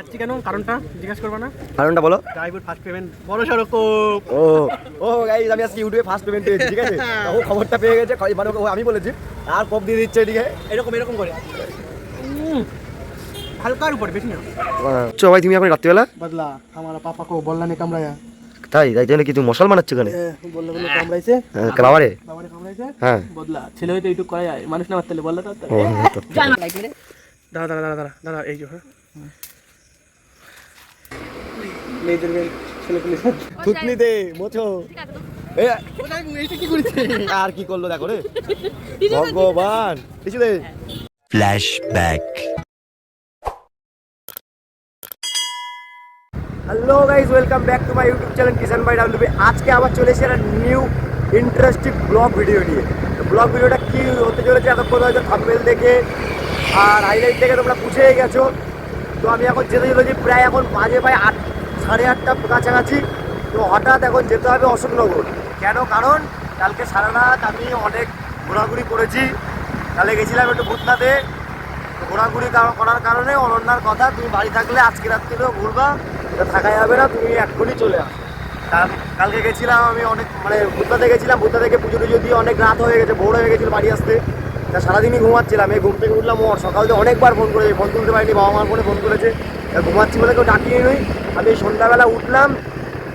খাচ্ছি কেন কারণটা জিজ্ঞাসা করব না? কারণটা বলো। ড্রাইভার ফার্স্ট পেমেন্ট বড় সড়ো ও। ও আমি আজকে ইউটিউবে ফার্স্ট পেমেন্ট পেয়েছি ঠিক আছে? ও খবরটা পেয়ে গেছে মানে আমি বলেছি আর কপ দিয়ে দিচ্ছে এদিকে এরকম এরকম করে। হালকার উপর বেশি না। চ ভাই তুমি এখন রাত্রিবেলা? বদলা আমার পাপা কো বললা নে কামড়ায়া। তাই তাই জন্য কি তুমি মশাল বানাচ্ছ বললে বললে কামড়াইছে। হ্যাঁ বদলা ছেলে হয়তো ইউটিউব করা যায় মানুষ না মারতে বললা তো। ও হ্যাঁ, তো। দাঁড়া দাঁড়া দাঁড়া দাঁড়া দাঁড়া এই যে হ্যাঁ। মেয়েদের মেয়ে থুতনি দে মোছো আর কি করল দেখো রে? ভগবান। কিছু দে। Flashback. Hello guys welcome back to my YouTube channel Kishan ভাই ডাব্লিউবি আজকে আবার চলে এসেছি একটা নিউ ইন্টারেস্টিং ব্লগ ভিডিও নিয়ে। ব্লগ ভিডিওটা কি হতে চলেছে এতক্ষণ হয়তো থাম্বেল দেখে আর হাইলাইট দেখে তোমরা বুঝেই গেছো। তো আমি এখন যেতে চলেছি প্রায় এখন বাজে প্রায় আট সাড়ে আটটা কাছাকাছি। তো হঠাৎ এখন যেতে হবে অশোকনগর। কেন? কারণ কালকে সারা রাত আমি অনেক ঘোরাঘুরি করেছি। কালে গেছিলাম একটু ভূতনাথে ঘোরাঘুরি কার- করার কারণে অনন্যার কথা, তুমি বাড়ি থাকলে আজকে রাত্রিরেও ঘুরবা। থাকা যাবে না, তুমি এক্ষুনি চলে আসো। কাল- কালকে গেছিলাম আমি অনেক মানে ভূতনাথে গেছিলাম ভূতনা থেকে পুজো টুজো দিয়ে অনেক রাত হয়ে গেছে, ভোর হয়ে গেছিল বাড়ি আসতে। তা সারাদিনই ঘুমাচ্ছিলাম। এই ঘুম থেকে উঠলাম, ও সকাল থেকে অনেকবার ফোন করেছে, ফোন তুলতে পারিনি, বাবা মার ফোনে ফোন করেছে। ঘুমাচ্ছি বলে কেউ ডাকিয়ে নই। আমি সন্ধ্যাবেলা উঠলাম,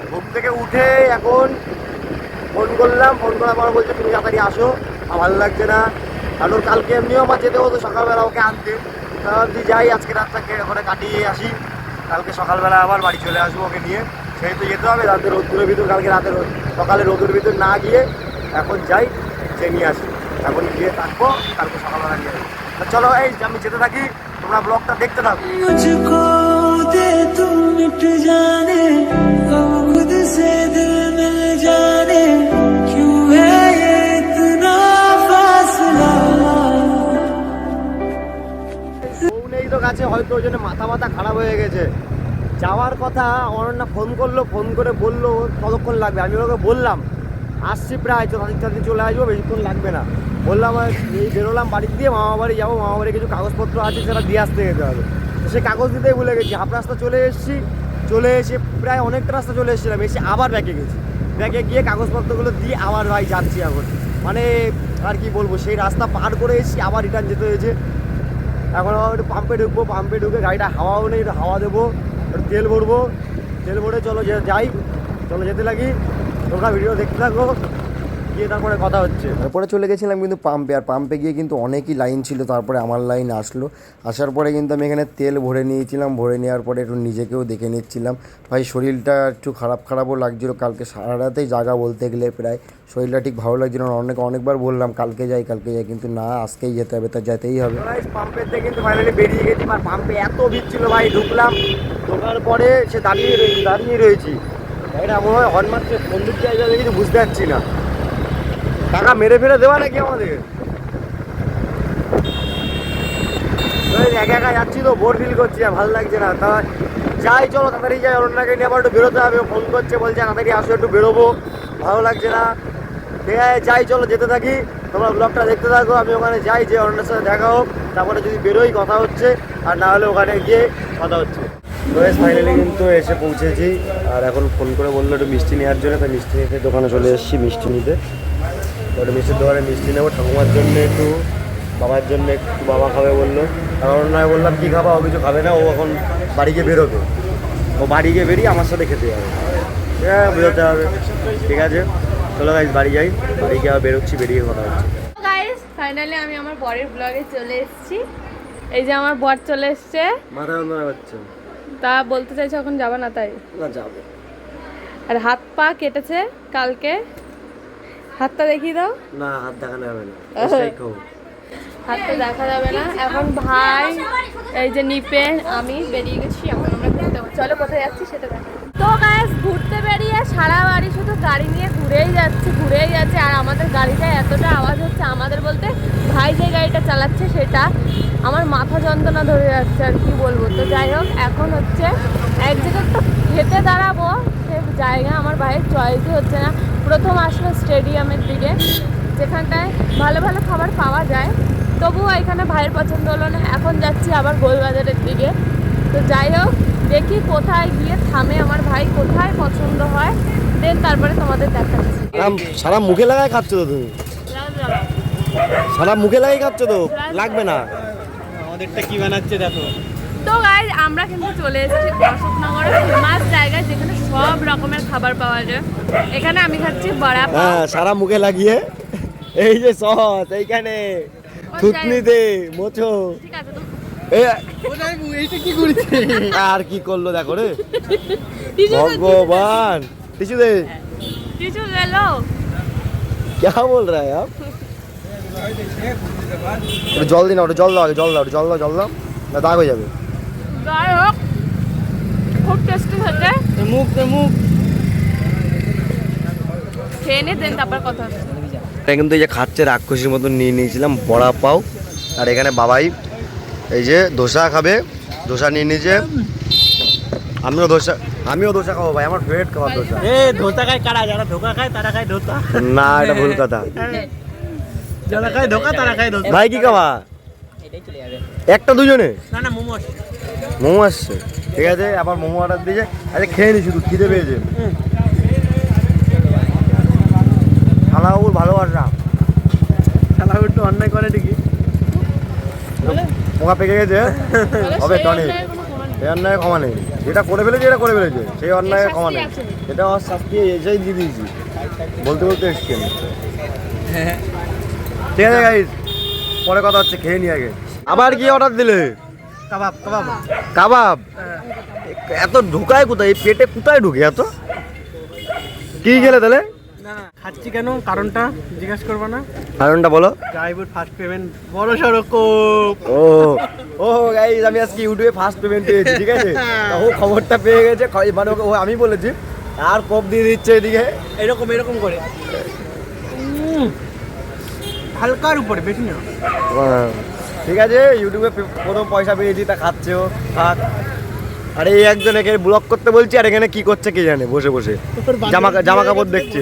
ঘুম থেকে উঠে এখন ফোন করলাম ফোন করার পর বলছে, তুমি তাড়াতাড়ি আসো আমার ভালো লাগছে না। কারণ কালকে এমনিও আমার যেতে হতো সকালবেলা ওকে আনতে। ভাবছি যাই, আজকে রাতটাকে ওখানে কাটিয়ে আসি। কালকে সকালবেলা আবার বাড়ি চলে আসব ওকে নিয়ে। সেহেতু যেতে হবে, রাতে রোদ্দুরের ভিতর, কালকে রাতে সকালে রোদের ভিতর না গিয়ে এখন যাই যে নিয়ে আসি। এখন গিয়ে থাকব, কালকে সকালবেলা নিয়ে আসব। চলো, এই আমি যেতে থাকি, তোমরা ব্লগটা দেখতে থাকো। दे तू मिट जाने हम खुद से दिल मिल जाने क्यों है ये इतना फासला বউ নেই তো কাছে হয়তো ওই জন্য মাথা মাথা খারাপ হয়ে গেছে যাওয়ার কথা অনন্যা ফোন করলো ফোন করে বললো কতক্ষণ লাগবে আমি ওকে বললাম আসছি প্রায় তো তাদের তাদের চলে আসবো বেশিক্ষণ লাগবে না বললাম আর এই বেরোলাম বাড়ি দিয়ে মামা বাড়ি যাবো মামা বাড়ি কিছু কাগজপত্র আছে সেটা দিয়ে আসতে যেতে হবে তো সে কাগজ দিতেই ভুলে গেছি। হাফ রাস্তা চলে এসেছি, চলে এসে প্রায় অনেকটা রাস্তা চলে এসেছিলাম। এসে আবার ব্যাকে গেছি। ব্যাকে গিয়ে কাগজপত্রগুলো দিয়ে আবার ভাই যাচ্ছি এখন। মানে আর কি বলব, সেই রাস্তা পার করে এসেছি, আবার রিটার্ন যেতে হয়েছে। এখন আবার একটু পাম্পে ঢুকবো পাম্পে ঢুকে গাড়িটা হাওয়াও নেই, একটু হাওয়া দেবো, একটু তেল ভরবো। তেল ভরে চলো যাই, চলো যেতে লাগি। তোমরা ভিডিও দেখতে থাকো। গিয়ে তারপরে কথা হচ্ছে। তারপরে চলে গেছিলাম কিন্তু পাম্পে আর পাম্পে গিয়ে কিন্তু অনেকই লাইন ছিল। তারপরে আমার লাইন আসলো। আসার পরে কিন্তু আমি এখানে তেল ভরে নিয়েছিলাম। ভরে নেওয়ার পরে একটু নিজেকেও দেখে নিচ্ছিলাম। ভাই শরীরটা একটু খারাপ খারাপও লাগছিল। কালকে সারা রাতেই জাগা বলতে গেলে প্রায় শরীরটা ঠিক ভালো লাগছিল না। অনেক অনেকবার বললাম কালকে যাই কালকে যাই। কিন্তু না আজকেই যেতে হবে। তা যেতেই হবে। পাম্পের থেকে কিন্তু ফাইনালি বেরিয়ে গেছি। আর পাম্পে এত ভিড় ছিল ভাই ঢুকলাম। ঢোকার পরে সে দাঁড়িয়ে রয়েছি দাঁড়িয়ে রয়েছি। এটা মনে হয় হর্ন মারছে। বন্দুক জায়গা কিছু বুঝতে পারছি না। টাকা মেরে ফেলে দেওয়া নাকি আমাদের? একা একা যাচ্ছি তো বোর ফিল করছি ভালো লাগছে না। তা যাই, চলো তাড়াতাড়ি যাই অরণ্যাকে নিয়ে আবার একটু বেরোতে হবে ফোন করছে, বলছে, তাড়াতাড়ি আসো, একটু বেরোবো। ভালো লাগছে না। ঠিক যাই, চলো যেতে থাকি। তোমরা ব্লগটা দেখতে থাকো, আমি ওখানে যাই, যে অরণ্যের সাথে দেখা হোক, তারপরে যদি বেরোই, কথা হচ্ছে, আর না হলে ওখানে গিয়ে কথা হচ্ছে। তো ফাইনালি কিন্তু এসে পৌঁছেছি। আর এখন ফোন করে বলল একটু মিষ্টি নেওয়ার জন্য তাই মিষ্টি নিতে দোকানে চলে এসেছি, মিষ্টি নিতে। তো একটু মিষ্টির দোকানে মিষ্টি নেব ঠাকুমার জন্য একটু বাবার জন্য একটু বাবা খাবে বলল। কারণ নয় বললাম কী খাবা? ও কিছু খাবে না ও এখন বাড়ি গিয়ে বেরোবে। ও বাড়ি গিয়ে বেরিয়ে আমার সাথে খেতে যাবে। হ্যাঁ বেরোতে হবে। ঠিক আছে? চলো গাইজ বাড়ি যাই। বাড়ি গিয়ে আবার বেরোচ্ছি বেরিয়ে কথা হচ্ছে। ফাইনালি আমি আমার বরের ব্লগে চলে এসেছি। এই যে আমার বর চলে এসছে। মাথা যন্ত্রণা হচ্ছে তা বলতে চাইছো এখন যাবে না তাই? না যাব। আর হাত পা কেটেছে কালকে। হাতটা দেখিয়ে দাও। না হাত দেখানো যাবে না। হাতটা দেখা যাবে না। এখন ভাই এই যে নিপেন আমি বেরিয়ে গেছি এখন আমরা ঘুরতে। চলো কোথায় যাচ্ছি সেটা দেখো তো গাইস ঘুরতে বেরিয়ে সারা বাড়ি শুধু গাড়ি নিয়ে ঘুরেই যাচ্ছে ঘুরেই যাচ্ছে। আর আমাদের গাড়িটা এতটা আওয়াজ হচ্ছে আমাদের বলতে ভাই যে গাড়িটা চালাচ্ছে সেটা আমার মাথা যন্ত্রণা ধরে যাচ্ছে আর কি বলব। তো যাই হোক এখন হচ্ছে এক জায়গায় তো খেতে দাঁড়াবো সে জায়গা আমার ভাইয়ের চয়েসই হচ্ছে না। প্রথম আসলো স্টেডিয়ামের দিকে যেখানটায় ভালো ভালো খাবার পাওয়া যায়। তবুও এখানে ভাইয়ের পছন্দ হলো না এখন যাচ্ছি আবার গোলবাজারের দিকে। তো যাই হোক দেখি কোথায় গিয়ে থামে আমার ভাই কোথায় পছন্দ হয়। দেন তারপরে তোমাদের দেখাচ্ছি। সারা মুখে লাগাই খাচ্ছ তো তুমি? সারা মুখে লাগাই খাচ্ছ তো? লাগবে না। আমাদেরটা কি বানাচ্ছে দেখো তো গাইজ আমরা কিন্তু চলে এসেছি অশোকনগরের ফেমাস জায়গায় যেখানে সব রকমের খাবার পাওয়া যায় এখানে আমি খাচ্ছি বড়া পাও। হ্যাঁ সারা মুখে লাগিয়ে এই যে সস এইখানে থুতনিতে মোছো ঠিক আছে তো এ এইটা কি করেছে আর কি করলো দেখো রে টিসু ভগবান টিসু দে টিসু গেল क्या बोल रहा है आप ওটা জল দিন ওটা জল দাও আগে জল দাও জল দাও জল দাও। না দাগ হয়ে যাবে। যাই হোক খুব টেস্টি হচ্ছে মুখ মুখ। খেয়ে নে দেন তারপর কথা এটা কিন্তু এই যে খাচ্ছে রাক্ষসীর মতন নিয়ে নিয়েছিলাম বড়া পাও। আর এখানে বাবাই এই যে ধোসা খাবে ধোসা নিয়ে নিয়েছে। আমিও ধোসা আমিও ধোসা খাব ভাই আমার ফেভারিট খাবার ধোসা। এ ধোতা খায় কারা? যারা ধোকা খায় তারা খায় ধোতা না এটা ভুল কথা। যারা খায় ধোকা তারা খায় ধোতা ভাই কি খাবা? একটা দুজনে? না না মোমোস মোমো আসছে। ঠিক আছে আবার মোমো অর্ডার দিয়েছে আরে খেয়ে নি শুধু খিদে পেয়েছে। খালাবাবুর ভালোবাসা। শালা একটু অন্যায় করে ঠিকই পোকা পেকে গেছে হবে টনিক। সেই অন্যায় ক্ষমা নেই। যেটা করে ফেলেছে এটা করে ফেলেছে। সেই অন্যায় ক্ষমা নেই। এটা আমার শাস্তি এসেই দিয়ে দিয়েছি। বলতে বলতে এসছি আমি। ঠিক আছে গাইজ পরে কথা হচ্ছে খেয়ে নি আগে। আবার কি অর্ডার দিলে? কাবাব কাবাব। কাবাব? এত ঢুকায় কোথায়? এই পেটে কোথায় ঢুকে এত? কি খেলে তাহলে? খাচ্ছি কেন? কারণটা জিজ্ঞেস করব না? কারণটা বলো। ড্রাইভার ফার্স্ট পেমেন্ট বড় সড়ো কোপ ও। ও গাইজ আমি আজকে ইউটিউবে ফার্স্ট পেমেন্ট পেয়েছি ঠিক আছে? ও খবরটা পেয়ে গেছে মানে ও আমি বলেছি আর কোপ দিয়ে দিচ্ছে এদিকে। এরকম এরকম করে। হালকার উপরে বেশি না। ঠিক আছে ইউটিউবে প্রথম পয়সা পেয়েছি তা খাচ্ছে ও খাক আরে এই একজন একে ব্লগ করতে বলছি আর এখানে কি করছে কে জানে? বসে বসে। জামা জামা কাপড় দেখছে।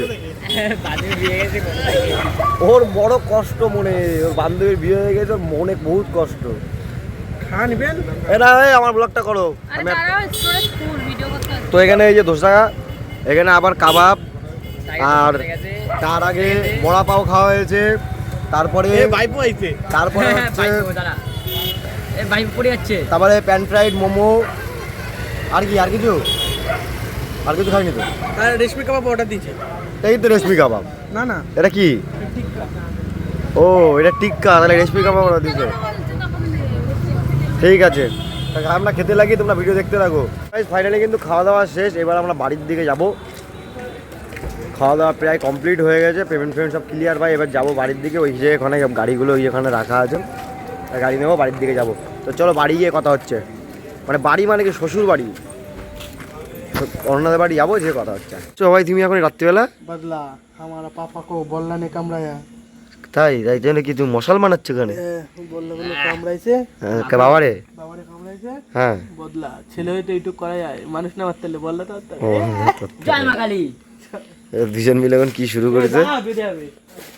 ওর বড় কষ্ট মনে ওর বান্ধবীর বিয়ে হয়ে গেছে ওর মনে বহুত কষ্ট। নিবেন আমার ব্লগটা করো। তো এখানে এই যে ধোসা এখানে আবার কাবাব আর তার আগে বড়া পাও খাওয়া হয়েছে। তারপরে এ তারপরে হচ্ছে ভাইপো পড়ে যাচ্ছে। তারপরে প্যান ফ্রাইড মোমো আর কি আর কিছু? আর কিছু খাইনি তো। রেশমি কাবাব অর্ডার দিয়েছে। এই তো রেশমি কাবাব। না না। এটা কি? ও এটা টিক্কা তাহলে রেশমি কাবাব অর্ডার দিয়েছে। ঠিক আছে। তাহলে আমরা খেতে লাগি তোমরা ভিডিও দেখতে থাকো। ফাইনালি কিন্তু খাওয়া দাওয়া শেষ এবার আমরা বাড়ির দিকে যাব। খাওয়া দাওয়া প্রায় কমপ্লিট হয়ে গেছে পেমেন্ট ফেমেন্ট সব ক্লিয়ার ভাই এবার যাব বাড়ির দিকে ওই যে এখানে গাড়িগুলো ওই রাখা আছে গাড়ি নেব বাড়ির দিকে যাব। তো চলো বাড়ি গিয়ে কথা হচ্ছে। মানে বাড়ি মানে কি শ্বশুর বাড়ি? অন্যদের বাড়ি যাব যে কথা হচ্ছে। চলো ভাই তুমি এখন রাত্রিবেলা? বদলা আমার পাপা কো বললা নে তাই তাই জন্য কি তুমি মশাল মানাচ্ছ ওখানে হ্যাঁ, বাবারে। বাবারে হ্যাঁ। বদলা ছেলে হইতে এইটুক করা যায় মানুষ না মারতে বললা তো হ্যাঁ, জয় মা কালী। এরা দুজন মিলে এখন কি শুরু করেছে?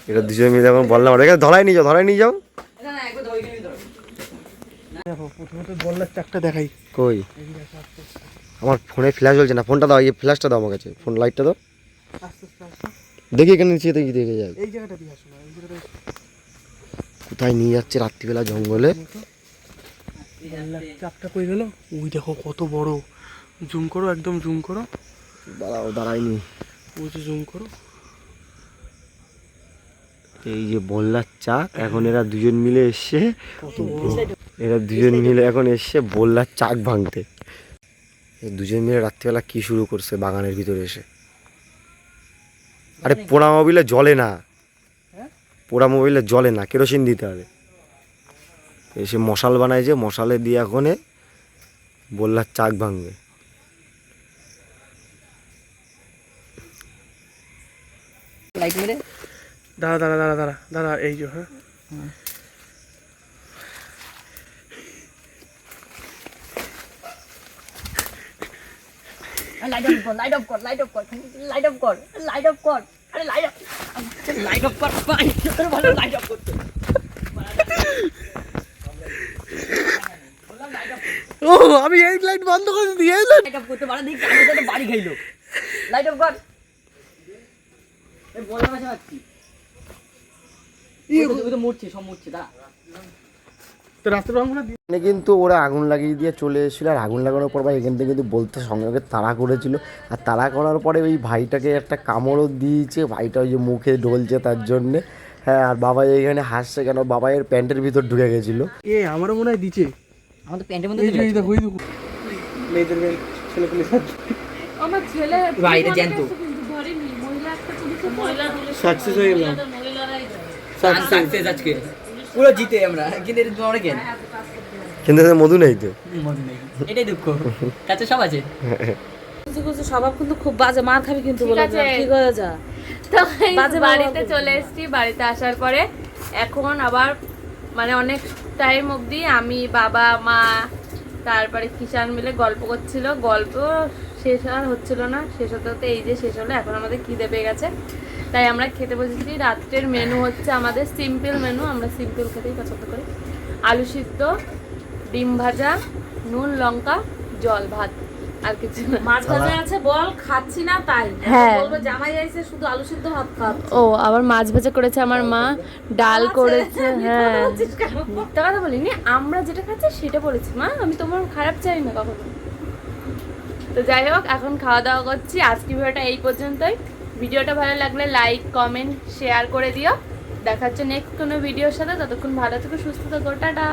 এটা দুজন মিলে এখন বললাম ওটা এখানে ধরাই নিয়ে যাও ধরাই নিয়ে যাও। দেখো প্রথমে বললার চাকটা দেখাই। কই? আমার ফোনে ফ্ল্যাশ চলছে না। ফোনটা দাও এই ফ্ল্যাশটা দাও আমার কাছে। ফোন লাইটটা দাও। দেখি এখানে নিচে দেখি দেখে যাবে এই জায়গাটা দিয়ে আসো এই জায়গাটা কোথায় নিয়ে যাচ্ছে রাত্রিবেলা জঙ্গলে? চাকটা কই গেল? ওই দেখো কত বড়। জুম করো একদম জুম করো। দাঁড়াও দাঁড়াইনি। ওই জুম করো। এই যে বললার চাক এখন এরা দুজন মিলে এসছে। এরা দুজন মিলে এখন এসছে বললার চাক ভাঙতে। দুজন মিলে রাত্রিবেলা কি শুরু করছে বাগানের ভিতরে এসে? আরে পোড়া মোবিলে জলে না। পোড়া মোবিলে জলে না কেরোসিন দিতে হবে। এসে মশাল বানায় যে মশালে দিয়ে এখন বললার চাক ভাঙবে। দাঁড়া দাঁড়া দাঁড়া দাঁড়া দাঁড়া এই যে হ্যাঁ। লাইট অফ কর লাইট অফ কর লাইট অফ কর লাইট অফ কর লাইট অফ কর আরে লাইট অফ লাইট অফ কর ভালো লাইট অফ করতে। ও আমি এই লাইট বন্ধ করে এই লাইট অফ করতে পারে দেখি আমি বাড়ি খাইলো। লাইট অফ কর এই বলার ভাষা পাচ্ছি ওই তো- ওই তো মরছে সব মরছে দাঁড়া তো দিয়ে মানে কিন্তু ওরা আগুন লাগিয়ে দিয়ে চলে এসেছিল আর আগুন লাগানোর পর ভাই এখান থেকে কিন্তু বলতে সঙ্গে সঙ্গে তাড়া করেছিল। আর তাড়া করার পরে ওই ভাইটাকে একটা কামড়ও দিয়েছে ভাইটা ওই যে মুখে ডলছে তার জন্যে। হ্যাঁ আর বাবা এখানে হাসছে কেন? বাবাইয়ের প্যান্টের ভিতর ঢুকে গেছিল। এ আমারও মনে হয় দিচ্ছে। আমার তো প্যান্টের মধ্যে মেয়েদের ছেলে আমার ছেলে ভাই, এটা সাকসেস হয়ে গেলাম। সাকসেস আজকে। পুরো জিতে আমরা। কিন্তু এটা তোমরা কেন কিন্তু মধু নেই তো। নেই। এটাই দুঃখ। কাছে সব আছে? কিছু কিছু স্বভাব কিন্তু খুব বাজে। মার খাবি কিন্তু বলে ঠিক হয়ে যা। তো বাজে বাড়িতে চলে এসেছি। বাড়িতে আসার পরে এখন আবার মানে অনেক টাইম অবধি আমি বাবা মা তারপরে কিষান মিলে গল্প করছিল। গল্প শেষ আর হচ্ছিল না শেষ হতে হতে এই যে শেষ হলো এখন আমাদের খিদে পেয়ে গেছে। তাই আমরা খেতে বসেছি। রাত্রের মেনু হচ্ছে আমাদের সিম্পল মেনু আমরা সিম্পল খেতেই পছন্দ করি। আলু সিদ্ধ ডিম ভাজা নুন লঙ্কা জল ভাত আর কিছু মাছ ভাজা আছে বল খাচ্ছি না তাই। হ্যাঁ। বলব জামাই আইছে শুধু আলু সিদ্ধ ভাত খাওয়া ও আবার মাছ ভাজা করেছে আমার মা ডাল করেছে হ্যাঁ। মিথ্যা কথা বলিনি আমরা যেটা খাচ্ছি সেটা বলেছি মা। আমি তোমার খারাপ চাই না কখনো। তো যাই হোক, এখন খাওয়া দাওয়া করছি। আজকে ভিডিওটা এই পর্যন্তই। ভিডিওটা ভালো লাগলে লাইক কমেন্ট শেয়ার করে দিও। দেখা হচ্ছে নেক্সট কোনো ভিডিওর সাথে। ততক্ষণ ভালো থেকো, সুস্থ থাকো। টাটা।